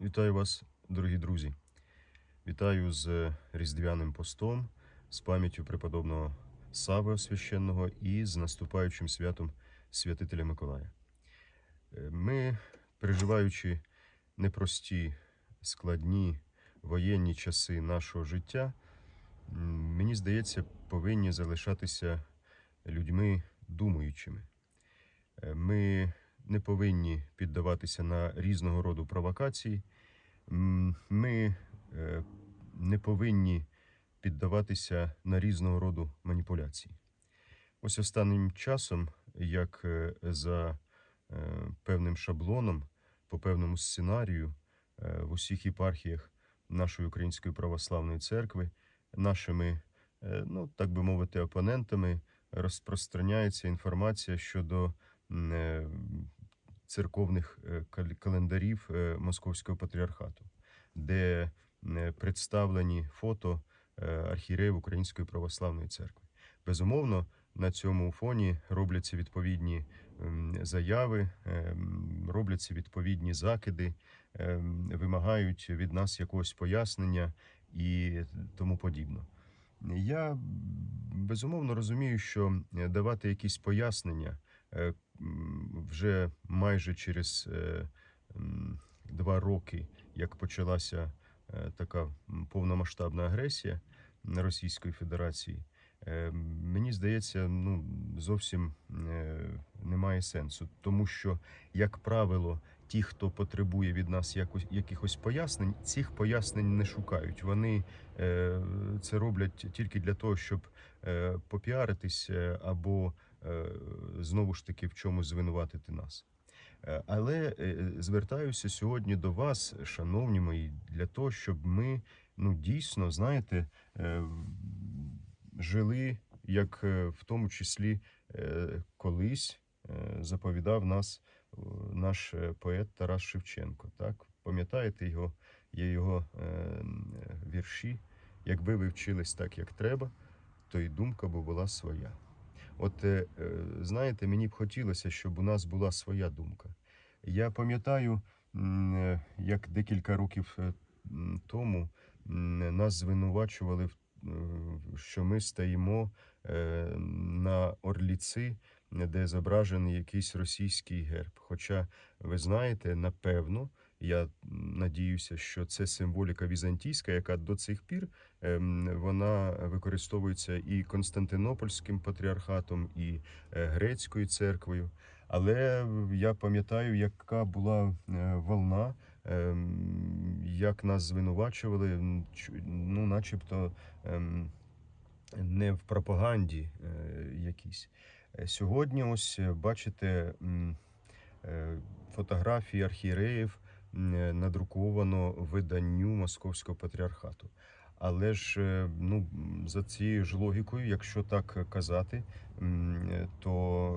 Вітаю вас, дорогі друзі. Вітаю з Різдвяним постом, з пам'яттю преподобного Сави Священного і з наступаючим святом Святителя Миколая. Е, Ми, переживаючи непрості, складні воєнні часи нашого життя, мені здається, повинні залишатися людьми думаючими. Е, Ми не повинні піддаватися на різного роду провокації. Ми е, не повинні піддаватися на різного роду маніпуляції. Ось останнім часом, як е, за е, певним шаблоном, по певному сценарію в усіх єпархіях нашої Української православної церкви, нашими, ну так би мовити, опонентами розпространяється інформація щодо церковних е, календарів е, Московського патріархату, де е, представлені фото архієреїв Української православної церкви. Безумовно, на цьому фоні робляться відповідні ем, заяви, ем, робляться відповідні закиди, ем, вимагають від нас якогось пояснення і тому подібно. Я безумовно розумію, що давати якісь пояснення вже майже через е, два роки, як почалася е, така повномасштабна агресія Російської Федерації, е, мені здається, ну зовсім е, немає сенсу, тому що, як правило, ті, хто потребує від нас якось якихось пояснень, цих пояснень не шукають. Вони е, це роблять тільки для того, щоб е, попіаритись е, або е, знову ж таки в чомусь звинуватити нас. Е, Але е, звертаюся сьогодні до вас, шановні мої, для того, щоб ми ну дійсно знаєте е, жили, як е, в тому числі е, колись е, заповідав нас е, наш е, поет Тарас Шевченко. Так, пам'ятаєте його, є його е, е, вірші. Якби ви вчились так, як треба, то й думка би була своя. От е, е, знаєте, мені б хотілося, щоб у нас була своя думка. Я пам'ятаю, е, як декілька років тому нас звинувачували, що ми стоїмо на орліці, де зображений якийсь російський герб. Хоча ви знаєте, напевно, я надіюся, що це символіка візантійська, яка до цих пір ем, вона використовується і Константинопольським патріархатом, і е, грецькою церквою. Але я пам'ятаю, яка була е, волна, ем, як нас звинувачували, ну, начебто ем, не в пропаганді е, якійсь. Сьогодні, ось бачите, фотографії архієреїв надруковано виданню Московського патріархату. Але ж е, ну, за цією ж логікою, якщо так казати, е, то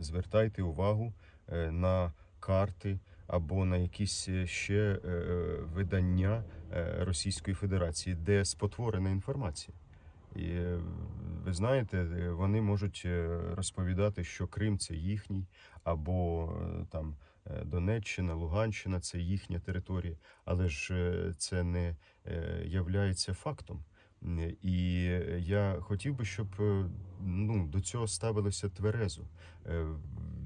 е, звертайте увагу е, на карти або на якісь е, ще е, е, видання е, Російської Федерації, де спотворена інформація. І е, ви знаєте, е, вони можуть е, розповідати, що Крим це їхній, або е, там е, Донеччина, Луганщина це їхня територія, але ж е, це не е, являється фактом. І я хотів би, щоб е, ну, до цього ставилося тверезо. Е,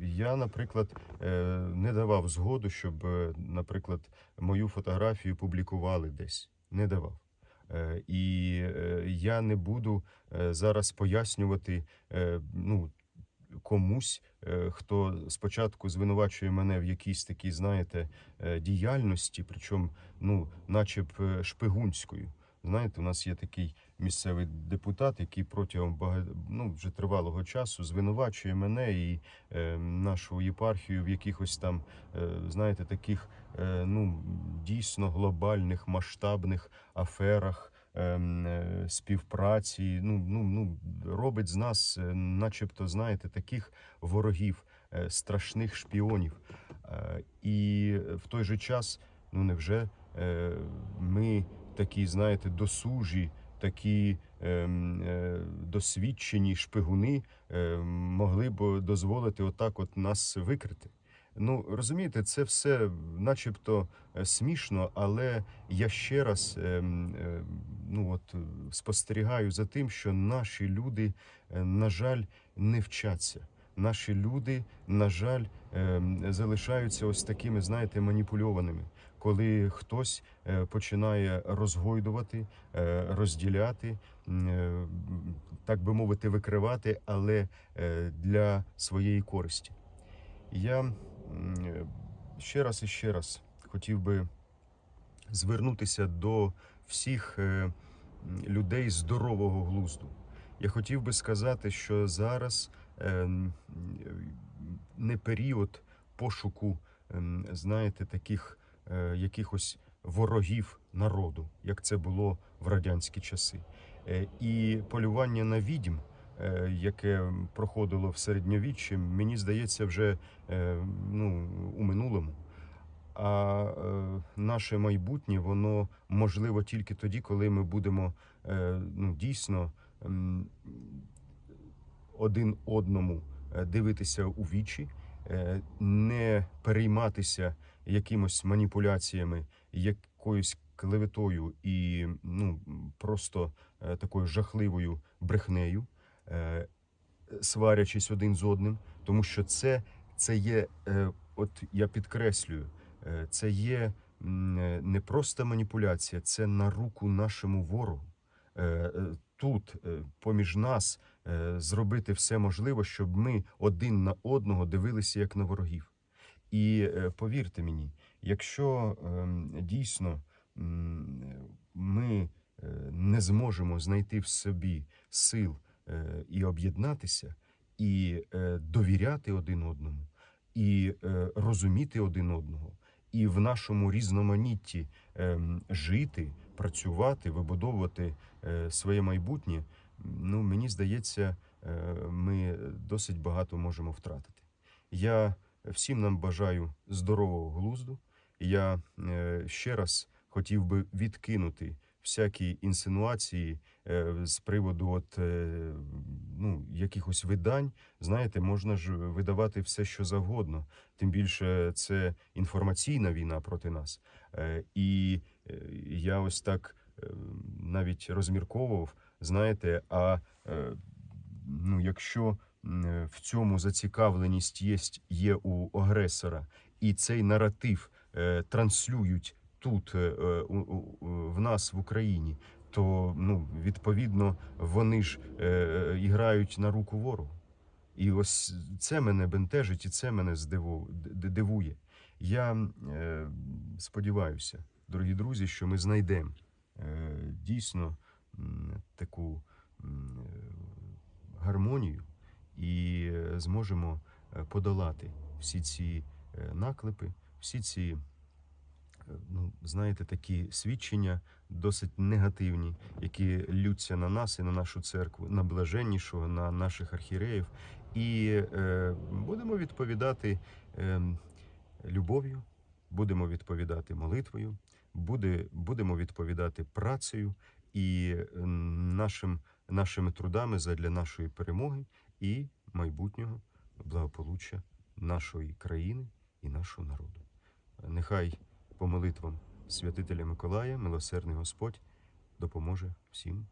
Я, наприклад, е, не давав згоду, щоб, е, наприклад, мою фотографію публікували десь. Не давав. Е, І е, я не буду е, зараз пояснювати е, ну, комусь, е, хто спочатку звинувачує мене в якійсь такій, знаєте, е, діяльності, причому, ну, наче б е, шпигунською. Знаєте, у нас є такий місцевий депутат, який протягом бага... ну, вже тривалого часу звинувачує мене і е, нашу єпархію в якихось там, е, знаєте, таких е, ну, дійсно глобальних масштабних аферах. Ем, е, Співпраці, ну, ну, ну, робить з нас, е, начебто, знаєте, таких ворогів, е, страшних шпіонів. І в той же час, ну невже ми такі, знаєте, досужі, такі ем, досвідчені шпигуни могли б дозволити отак от нас викрити. Ну, розумієте, це все начебто смішно, але я ще раз ем, ну, от, е, спостерігаю за тим, що наші люди, е, на жаль, не вчаться. Наші люди, на жаль, ем, залишаються ось такими, знаєте, маніпульованими, коли хтось е, починає розгойдувати, е, розділяти, е, так би мовити, викривати, але е, для своєї користі. Я е, ще раз і ще раз хотів би звернутися до всіх е, людей здорового глузду. Я хотів би сказати, що зараз е, не період пошуку, ем, знаєте, таких е, якихось ворогів народу, як це було в радянські часи. І полювання на відьм, яке проходило в середньовіччі, мені здається, вже ну, у минулому. А е, наше майбутнє воно можливо тільки тоді, коли ми будемо е, ну, дійсно один одному е, дивитися у вічі, не перейматися якимось маніпуляціями, якоюсь клеветою і ну, просто такою жахливою брехнею, сварячись один з одним, тому що це, це є, от я підкреслюю, це є е, не просто маніпуляція, це на руку нашому ворогу. Е, е, Тут, е, поміж нас, е, зробити все можливе, щоб ми один на одного дивилися як на ворогів. І е, повірте мені, якщо ем, дійсно ми е, не зможемо знайти в собі сил е, і об'єднатися, і е, довіряти один одному, і е, розуміти один одного, і в нашому різноманітті ем, жити, працювати, вибудовувати е, своє майбутнє, ну мені здається, е, ми досить багато можемо втратити. Я всім нам бажаю здорового глузду. Я е, ще раз хотів би відкинути всякі інсинуації е, з приводу от, е, ну, якихось видань. Знаєте, можна ж видавати все, що завгодно. Тим більше це інформаційна війна проти нас. Е, І я ось так навіть розмірковував, знаєте, а ну, якщо в цьому зацікавленість є, є у агресора, і цей наратив транслюють тут, е, е, в нас в Україні, то ну, відповідно вони ж е, е, іграють на руку ворогу. І ось це мене бентежить, і це мене здиву- дивує. Я сподіваюся, дорогі друзі, що ми знайдемо дійсно таку гармонію і зможемо подолати всі ці наклепи, всі ці, ну, знаєте, такі свідчення досить негативні, які лються на нас і на нашу церкву, на блаженнішого, на наших архієреїв. І е, будемо відповідати е, любов'ю, будемо відповідати молитвою, буде, будемо відповідати працею і е, нашим, нашими трудами задля нашої перемоги і майбутнього благополуччя нашої країни і нашого народу. Нехай по молитвам святителя Миколая, милосердний Господь допоможе всім